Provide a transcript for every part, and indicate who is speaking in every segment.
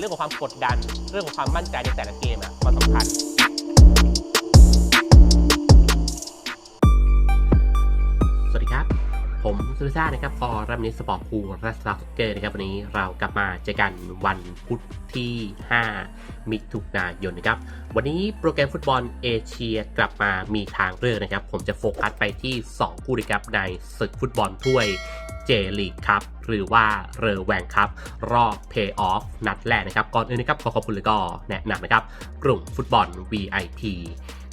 Speaker 1: เรื่องของความกดดัน เรื่องของความมั่นใจในแต่ละเกมอะมันสำคัญสวัสดีครับ ผมซูซ่านะครับฟอร์รัมนิสปอร์ตคูรัสตาสเกอร์นะครับวันนี้เรากลับมาเจอกันวันพุธที่ 5 มิถุนายนนะครับ วันนี้โปรแกรมฟุตบอลเอเชียกลับมามีทางเลือกนะครับ ผมจะโฟกัสไปที่ 2 คู่นะครับในศึกฟุตบอลถ้วย เจลีกครับหรือว่าเรอแวงครับ รอบเพย์ออฟนัดแรกนะครับ ก่อนอื่นนะครับขอขอบคุณเลยก็แนะนำนะครับ กลุ่มฟุตบอล VIP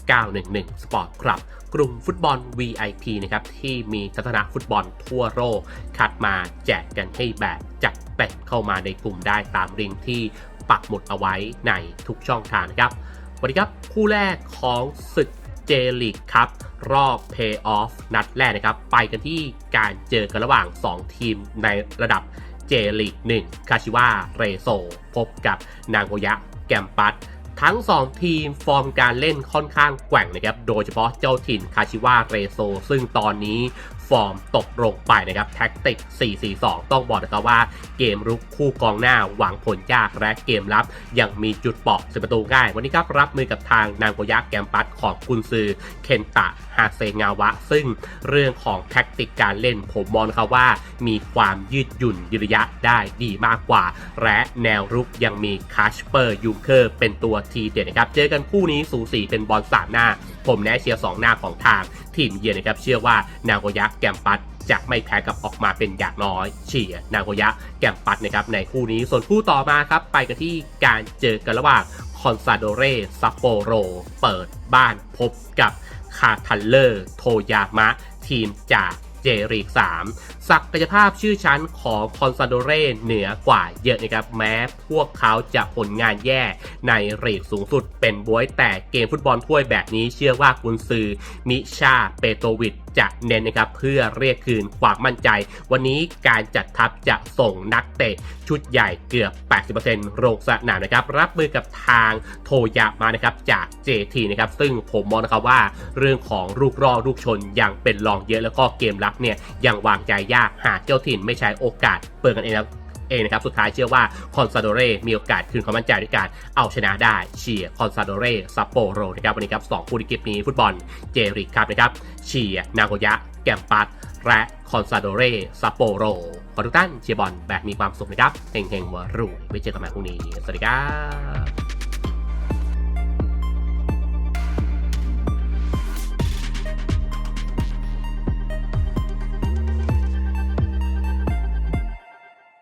Speaker 1: 911 Sport Club กลุ่มฟุตบอล VIP นะครับที่มีทัศนะฟุตบอลทั่วโลกคัดมาแจกกันให้แบบจัดแบ่งเข้ามาในกลุ่มได้ตามลิงก์ที่ปักหมุดเอาไว้ในทุกช่องทางนะครับสวัสดีครับ คู่แรกของศึกเจลิกครับ รอบ Play-off นัดแรกนะครับ ไปกันที่การเจอกันระหว่าง 2 ทีมในระดับเจลิก1คาชิวาเรโซ พบกับนางโกยะแกมปัสทั้ง 2 ทีมฟอร์มการเล่นค่อนข้างแกว่งนะครับ โดยเฉพาะเจ้าถิ่นคาชิวาเรโซ ซึ่งตอนนี้ ฟอร์มตกลงไปนะครับแท็กติก 4-4-2 ต้องบอกนะครับว่าเกมรุกคู่กองหน้าหวังผลยากและเกมรับ ยังมีจุดเปราะสียประตูง่าย วันนี้ครับรับมือกับทางนางโกยะแกมปัสของกุนซือเคนตะฮาเซงาวะ ซึ่งเรื่องของแท็กติกการเล่นผมมองนะครับว่า มีความยืดหยุ่นยืระยะได้ดีมากกว่า และแนวรุกยังมีคาชเปอร์ยูเคอร์เป็นตัวทีเด็ดนะครับเจอกันคู่นี้สูสีเป็นบอลสามหน้า ผมแนะเชียร์สองหน้าของทาง ทีมเยือนนะครับเชื่อว่านาโกยะแกมปัตจะไม่แพ้กับออกมาเป็นอย่างน้อยเชียนาโกยะแกมปัตนะครับในคู่นี้ส่วนคู่ต่อมาครับไปกันที่การเจอกันระหว่างคอนซาโดเรซัปโปโร เปิดบ้านพบกับคาทันเลอร์ โทยามะ ทีมจาก เจรีก 3 ศักยภาพชื่อชั้นของคอนซาโดเรเหนือกว่าเยอะนะครับ แม้พวกเขาจะผลงานแย่ในเรกสูงสุดเป็นบวยแต่เกมฟุตบอลถ้วยแบบนี้เชื่อว่ากุนซือมิชาเปโตวิช จะเน้นนะครับเพื่อเรียกคืนความมั่นใจ วันนี้การจัดทัพจะส่งนักเตะชุดใหญ่เกือบ 80%โรงสนามนะครับรับมือกับทางโทยามานะครับจาก JT นะครับซึ่งผมมองนะครับว่าเรื่องของลูกรอดลูกชนยังเป็นรองเยอะแล้วก็เกมรับเนี่ยยังวางใจยากหากเจ้าถิ่นไม่ใช้โอกาสเปิดกันเองนะ เองนะครับ สุดท้ายเชื่อว่าคอนซาโดเรมีโอกาสคืนความมั่นใจด้วยการเอาชนะได้เชียร์คอนซาโดเรซัปโปโรนะครับวันนี้ครับสองคู่ในเกมนี้ฟุตบอลเจริกครับนะครับเชียร์นาโกยะ แกมปัสและคอนซาโดเรซัปโปโรขอทุกท่านเชียร์บอลแบบมีความสุขนะครับเฮงเฮงวรุ่ยไว้เจอกันใหม่พรุ่งนี้ สวัสดีครับ